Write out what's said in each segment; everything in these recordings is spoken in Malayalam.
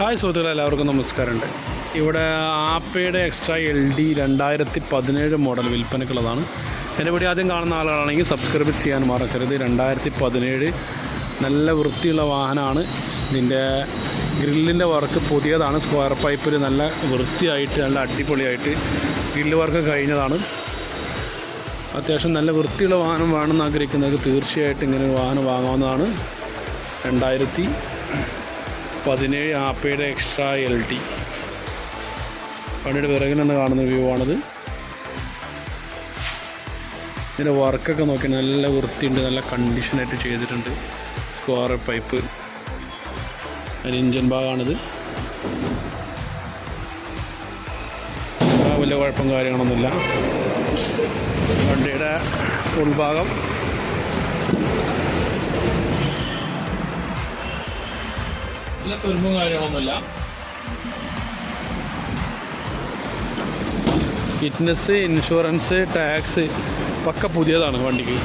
ഹായ് സുഹൃത്തുക്കളെ എല്ലാവർക്കും നമസ്കാരമുണ്ട്. ഇവിടെ ആപ്പയുടെ എക്സ്ട്രാ എൽ ഡി രണ്ടായിരത്തി പതിനേഴ് മോഡൽ വിൽപ്പനക്കുള്ളതാണ് എന്റെ വീഡിയോ ആദ്യം കാണുന്ന ആളുകളാണെങ്കിൽ സബ്സ്ക്രൈബ് ചെയ്യാൻ മറക്കരുത്. രണ്ടായിരത്തി പതിനേഴ് നല്ല വൃത്തിയുള്ള വാഹനമാണ്. ഇതിന്റെ ഗ്രില്ലിന്റെ വർക്ക് പുതിയതാണ്. സ്ക്വയർ പൈപ്പിൽ നല്ല വൃത്തിയായിട്ട് നല്ല അടിപൊളിയായിട്ട് ഗ്രില്ല് വർക്ക് കഴിഞ്ഞതാണ്. അത്യാവശ്യം നല്ല വൃത്തിയുള്ള വാഹനം വേണമെന്ന് ആഗ്രഹിക്കുന്നവർക്ക് തീർച്ചയായിട്ടും ഇങ്ങനെ വാഹനം വാങ്ങാവുന്നതാണ്. രണ്ടായിരത്തി പതിനേഴ് ആപ്പയുടെ എക്സ്ട്രാ എൽ ടി വണ്ടിയുടെ പിറകിൽ നിന്ന് കാണുന്ന വ്യൂ ആണിത്. ഇതിന്റെ വർക്കൊക്കെ നോക്കി നല്ല വൃത്തിയുണ്ട് നല്ല കണ്ടീഷനായിട്ട് ചെയ്തിട്ടുണ്ട്. സ്ക്വയർ പൈപ്പ് അതിന് ഇഞ്ചൻ ഭാഗമാണിത് വലിയ കുഴപ്പം കാര്യങ്ങളൊന്നുമില്ല. വണ്ടിയുടെ ഉൾഭാഗം നല്ല തുരുമ്പും കാര്യങ്ങളൊന്നുമില്ല. ഫിറ്റ്നസ് ഇൻഷുറൻസ് ടാക്സ് പക്ക പുതിയതാണ് വണ്ടിക്ക്.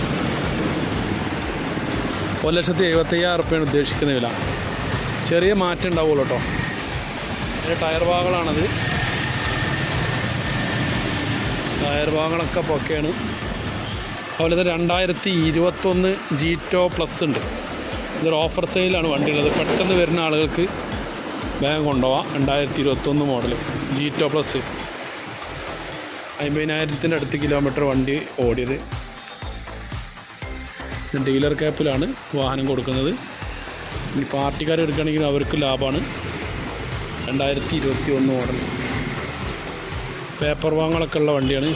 ഒരു ലക്ഷത്തി എഴുപത്തയ്യായിരം റുപ്യാണ് ഉദ്ദേശിക്കുന്ന വില. ചെറിയ മാറ്റം ഉണ്ടാവുള്ളൂ കേട്ടോ. അതിന്റെ ടയർ ഭാഗങ്ങളാണത്. ടയർ ഭാഗങ്ങളൊക്കെ പൊക്കെയാണ്. അതുപോലെ തന്നെ രണ്ടായിരത്തി ഇരുപത്തൊന്ന് ജീറ്റോ പ്ലസ് ഉണ്ട്. ഇതൊരു ഓഫർ സെയിലാണ് വണ്ടിയുള്ളത് പെട്ടെന്ന് വരുന്ന ആളുകൾക്ക് വേഗം കൊണ്ടുപോവാം. രണ്ടായിരത്തി ഇരുപത്തൊന്ന് മോഡൽ ജീറ്റോ പ്ലസ് അമ്പതിനായിരത്തിന്റെ അടുത്ത് കിലോമീറ്റർ വണ്ടി ഓടിയത്. ഡീലർ ക്യാപ്പിലാണ് വാഹനം കൊടുക്കുന്നത്. ഇനി പാർട്ടിക്കാർ എടുക്കുകയാണെങ്കിൽ അവർക്ക് ലാഭമാണ്. രണ്ടായിരത്തി ഇരുപത്തി ഒന്ന് മോഡൽ പേപ്പർ വാങ്ങലൊക്കെ ഉള്ള വണ്ടിയാണ്.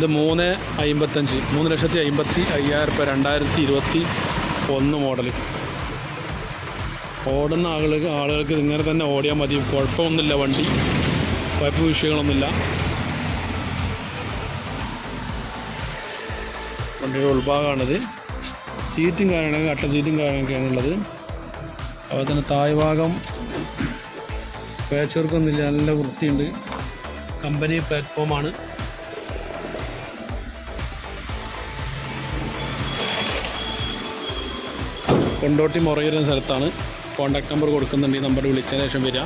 ഇത് മൂന്ന് അമ്പത്തഞ്ച് മൂന്ന് ലക്ഷത്തി അമ്പത്തി അയ്യായിരം രൂപ രണ്ടായിരത്തി ഇരുപത്തി ഒന്ന് മോഡൽ ഓടുന്ന ആളുകൾ ആളുകൾക്ക് ഇങ്ങനെ തന്നെ ഓടിയാൽ മതി. കുഴപ്പമൊന്നുമില്ല വണ്ടി. കുഴപ്പ വിഷയങ്ങളൊന്നുമില്ല. വണ്ടിയുടെ ഉൾഭാഗമാണിത്. സീറ്റും കാര്യങ്ങളൊക്കെ അട്ട സീറ്റും കാര്യങ്ങളൊക്കെയാണ് ഉള്ളത്. അതുപോലെ തന്നെ താഴ്ഭാഗം പേച്ചവർക്കൊന്നുമില്ല. നല്ല വൃത്തിയുണ്ട്. കമ്പനി പ്ലാറ്റ്ഫോമാണ് കൊണ്ടോട്ടി മുറയൂരുന്ന സ്ഥലത്താണ് കോൺടാക്ട് നമ്പർ കൊടുക്കുന്നുണ്ട് ഈ നമ്പർ വിളിച്ചതിന് ശേഷം വരിക.